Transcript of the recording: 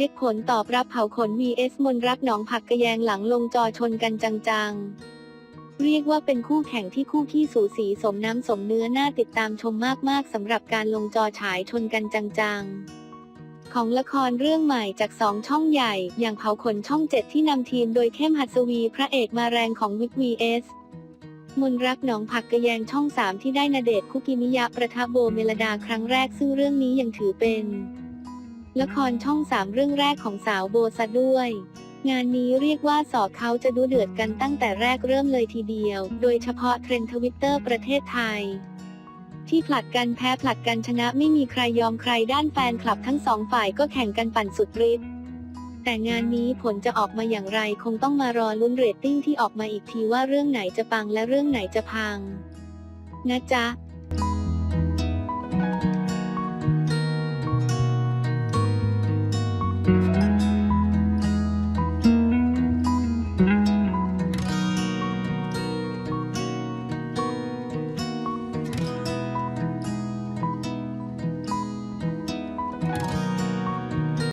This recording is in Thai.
ช็คผลตอบรับเผาขน vs มนรักหนองผักกระแยงหลังลงจอชนกันจังๆ เรียกว่าเป็นคู่แข่งที่คู่ขี้สูสีสมน้ำสมเนื้อน่าติดตามชมมากๆสำหรับการลงจอฉายชนกันจังๆของละครเรื่องใหม่จากสองช่องใหญ่ อย่างเผาขนช่องเจ็ดที่นำทีมโดยเข้มหัสวีพระเอกมาแรงของวิกวีเอสมนรักหนองผักกระแยงช่องสามที่ได้นาเดชคุกิมิยะประทับโบเมลดาครั้งแรกซึ่งเรื่องนี้ยังถือเป็น ละครช่องสามเรื่องแรกของสาวโบซะด้วย งานนี้เรียกว่าสอบเขาจะดูเดือดกันตั้งแต่แรกเริ่มเลยทีเดียว โดยเฉพาะเทรนด์ทวิตเตอร์ประเทศไทย ที่ผลัดกันแพ้ผลัดกันชนะไม่มีใครยอมใครด้านแฟนคลับทั้งสองฝ่ายก็แข่งกันปั่นสุดฤทธิ์แต่งานนี้ผลจะออกมาอย่างไรคงต้องมารอลุ้นเรตติ้งที่ออกมาอีกทีว่าเรื่องไหนจะปังและเรื่องไหนจะพัง นะจ๊ะ